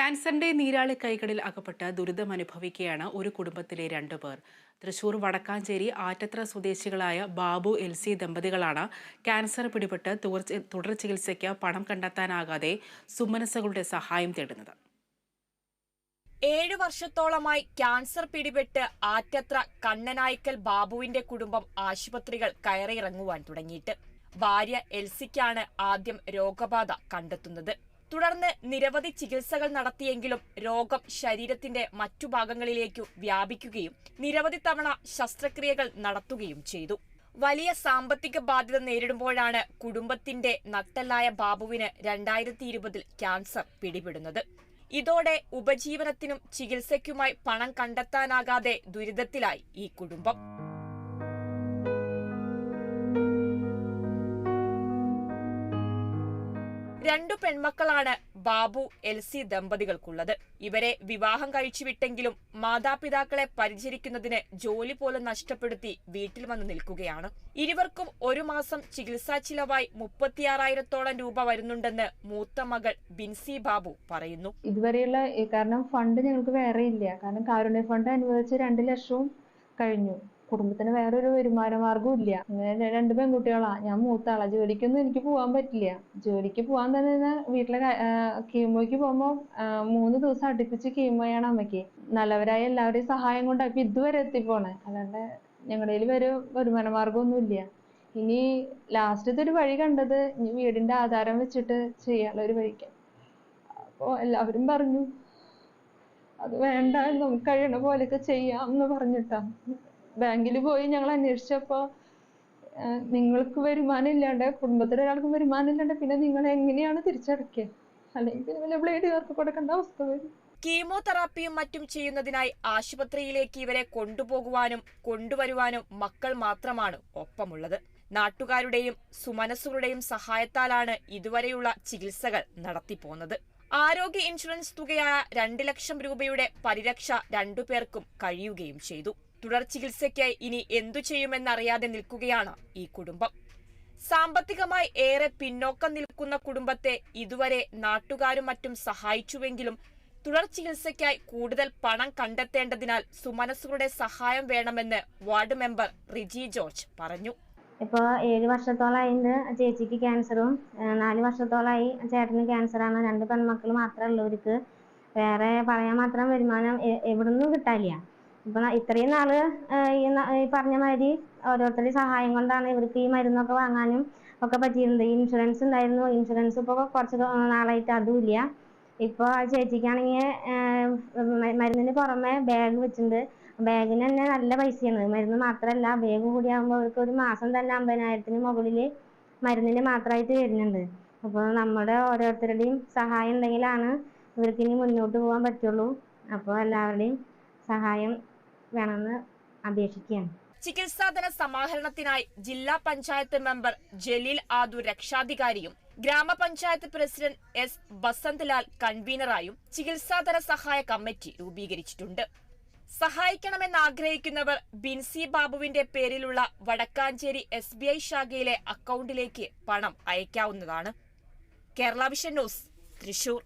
ക്യാൻസറിന്റെ നീരാളി കൈകളിൽ അകപ്പെട്ട് ദുരിതമനുഭവിക്കുകയാണ് ഒരു കുടുംബത്തിലെ രണ്ടു പേർ. തൃശൂർ വടക്കാഞ്ചേരി ആറ്റത്ര സ്വദേശികളായ ബാബു എൽ സി ദമ്പതികളാണ് ക്യാൻസർ പിടിപെട്ട് തുടർ ചികിത്സയ്ക്ക് പണം കണ്ടെത്താനാകാതെ സുമനസ്സുകളുടെ സഹായം തേടുന്നത്. ഏഴു വർഷത്തോളമായി ക്യാൻസർ പിടിപെട്ട് ആറ്റത്ര കണ്ണനായ്ക്കൽ ബാബുവിന്റെ കുടുംബം ആശുപത്രികൾ കയറിയിറങ്ങുവാൻ തുടങ്ങിയിട്ട്. ഭാര്യ എൽസിക്കാണ് ആദ്യം രോഗബാധ കണ്ടെത്തുന്നത്. തുടർന്ന് നിരവധി ചികിത്സകൾ നടത്തിയെങ്കിലും രോഗം ശരീരത്തിന്റെ മറ്റു ഭാഗങ്ങളിലേക്കു വ്യാപിക്കുകയും നിരവധി തവണ ശസ്ത്രക്രിയകൾ നടത്തുകയും ചെയ്തു. വലിയ സാമ്പത്തിക ബാധ്യത നേരിടുമ്പോഴാണ് കുടുംബത്തിന്റെ നട്ടല്ലായ ബാബുവിന് രണ്ടായിരത്തി ഇരുപതിൽ ക്യാൻസർ പിടിപെടുന്നത്. ഇതോടെ ഉപജീവനത്തിനും ചികിത്സയ്ക്കുമായി പണം കണ്ടെത്താനാകാതെ ദുരിതത്തിലായി ഈ കുടുംബം. രണ്ടു പെൺമക്കളാണ് ബാബു എൽസി ദമ്പതികൾക്കുള്ളത്. ഇവരെ വിവാഹം കഴിച്ചുവിട്ടെങ്കിലും മാതാപിതാക്കളെ പരിചരിക്കുന്നതിന് ജോലി പോലും നഷ്ടപ്പെടുത്തി വീട്ടിൽ വന്നു നിൽക്കുകയാണ്. ഇരുവർക്കും ഒരു മാസം ചികിത്സാ ചിലവായി മുപ്പത്തിയാറായിരത്തോളം രൂപ വരുന്നുണ്ടെന്ന് മൂത്ത മകൾ ബിൻസി ബാബു പറയുന്നു. ഇതുവരെയുള്ള കാരണം ഫണ്ട് ഞങ്ങൾക്ക് വേറെ ഇല്ല. കാരണം കാരുണ്യ ഫണ്ട് അനുവദിച്ച് രണ്ട് ലക്ഷവും കഴിഞ്ഞു. കുടുംബത്തിന് വേറൊരു വരുമാന മാർഗവും ഇല്ല അങ്ങനെ രണ്ട് പെൺകുട്ടികളാ. ഞാൻ മൂത്താളാ. ജോലിക്കൊന്നും എനിക്ക് പോകാൻ പറ്റില്ല. ജോലിക്ക് പോകാൻ തന്നെ വീട്ടിലെ കീമോയ്ക്ക് പോകുമ്പോൾ മൂന്ന് ദിവസം അടുപ്പിച്ച് കീമോയാണ് അമ്മയ്ക്ക്. നല്ലവരായ എല്ലാവരുടെയും സഹായം കൊണ്ട് ഇപ്പൊ ഇതുവരെ എത്തിപ്പോണേ. അല്ലാണ്ട് ഞങ്ങളുടെ കയ്യിൽ വരുമാന മാർഗമൊന്നും ഇല്ല. ഇനി ലാസ്റ്റത്തെ ഒരു വഴി കണ്ടത് ഇനി വീടിന്റെ ആധാരം വെച്ചിട്ട് ചെയ്യാനുള്ള ഒരു വഴിക്ക്. അപ്പോൾ എല്ലാവരും പറഞ്ഞു അത് വേണ്ട നമുക്ക് കഴിയണ പോലെയൊക്കെ ചെയ്യാം എന്ന് പറഞ്ഞിട്ടാ. ബാങ്കിൽ പോയി ഞങ്ങൾ അന്വേഷിച്ചപ്പോൾ നിങ്ങൾക്ക് വരുമാനം ഇല്ലാണ്ട് കുടുംബത്തിലെ ഒരാൾക്ക് വരുമാനം ഇല്ലാണ്ട് പിന്നെ നിങ്ങൾ എങ്ങനെയാണ് തിരിച്ചടക്കുക അല്ലെങ്കിൽ പിന്നെ ബ്ലേഡ് ചേർത്ത് കൊടുക്കേണ്ട അവസ്ഥ വരും. കീമോതെറാപ്പിയും മറ്റും ചെയ്യുന്നതിനായി ആശുപത്രിയിലേക്ക് ഇവരെ കൊണ്ടുപോകുവാനും കൊണ്ടുവരുവാനും മക്കൾ മാത്രമാണ് ഒപ്പമുള്ളത്. നാട്ടുകാരുടെയും സുമനസ്സുകളുടെയും സഹായത്താലാണ് ഇതുവരെയുള്ള ചികിത്സകൾ നടത്തിപ്പോന്നത്. ആരോഗ്യ ഇൻഷുറൻസ് തുകയായ രണ്ട് ലക്ഷം രൂപയുടെ പരിരക്ഷ രണ്ടുപേർക്കും കഴിയുകയും ചെയ്തു. തുടർ ചികിത്സയ്ക്കായി ഇനി എന്തു ചെയ്യുമെന്നറിയാതെ നിൽക്കുകയാണ് ഈ കുടുംബം. സാമ്പത്തികമായി ഏറെ പിന്നോക്കം നിൽക്കുന്ന കുടുംബത്തെ ഇതുവരെ നാട്ടുകാരും മറ്റും സഹായിച്ചുവെങ്കിലും തുടർ ചികിത്സയ്ക്കായി കൂടുതൽ പണം കണ്ടെത്തേണ്ടതിനാൽ സുമനസുകളുടെ സഹായം വേണമെന്ന് വാർഡ് മെമ്പർ റിജി ജോർജ് പറഞ്ഞു. ഇപ്പോൾ ഏഴ് വർഷത്തോളമായിട്ട് ചേച്ചിക്ക് ക്യാൻസറും നാല് വർഷത്തോളമായി ചേട്ടന് ക്യാൻസറാണ്. രണ്ട് പെൺമക്കൾ മാത്രമേ ഉള്ളവർക്ക് വേറെ പറയാൻ മാത്രം വരുമാനം എവിടുന്നും കിട്ടാനില്ല. ഇപ്പം ഇത്രയും നാൾ ഈ പറഞ്ഞ മാതിരി ഓരോരുത്തരുടെ സഹായം കൊണ്ടാണ് ഇവർക്ക് ഈ മരുന്നൊക്കെ വാങ്ങാനും ഒക്കെ ഈ ഇൻഷുറൻസ് ഉണ്ടായിരുന്നു. ഇൻഷുറൻസ് ഇപ്പൊ കുറച്ച് നാളായിട്ട് അതും ഇല്ല. ഇപ്പൊ ആ ചേച്ചിക്കാണെങ്കിൽ മരുന്നിന് പുറമെ ബാഗ് വെച്ചിട്ടുണ്ട്. ബാഗിന് തന്നെ നല്ല പൈസയാണ്. മരുന്ന് മാത്രമല്ല ബാഗ് കൂടി ആകുമ്പോൾ അവർക്ക് ഒരു മാസം തന്നെ അമ്പതിനായിരത്തിന് മുകളിൽ മരുന്നിന് മാത്രമായിട്ട് വരുന്നുണ്ട്. അപ്പോൾ നമ്മുടെ ഓരോരുത്തരുടെയും സഹായം ഉണ്ടെങ്കിലാണ് ഇവർക്ക് ഇനി മുന്നോട്ട് പോകാൻ പറ്റുള്ളൂ. അപ്പോൾ എല്ലാവരുടെയും സഹായം വേണമെന്ന് അപേക്ഷിക്കുകയാണ്. ചികിത്സാധന സമാഹരണത്തിനായി ജില്ലാ പഞ്ചായത്ത് മെമ്പർ ജലീൽ ആദു രക്ഷാധികാരിയും ഗ്രാമപഞ്ചായത്ത് പ്രസിഡന്റ് എസ് ബസന്ത്ലാൽ കൺവീനറായും ചികിത്സാധന സഹായ കമ്മിറ്റി രൂപീകരിച്ചിട്ടുണ്ട്. സഹായിക്കണമെന്ന് ആഗ്രഹിക്കുന്നവർ ബിൻസി ബാബുവിന്റെ പേരിലുള്ള വടക്കാഞ്ചേരി എസ് ബി ഐ ശാഖയിലെ അക്കൗണ്ടിലേക്ക് പണം അയക്കാവുന്നതാണ് കേരള വിഷൻ ന്യൂസ് തൃശൂർ.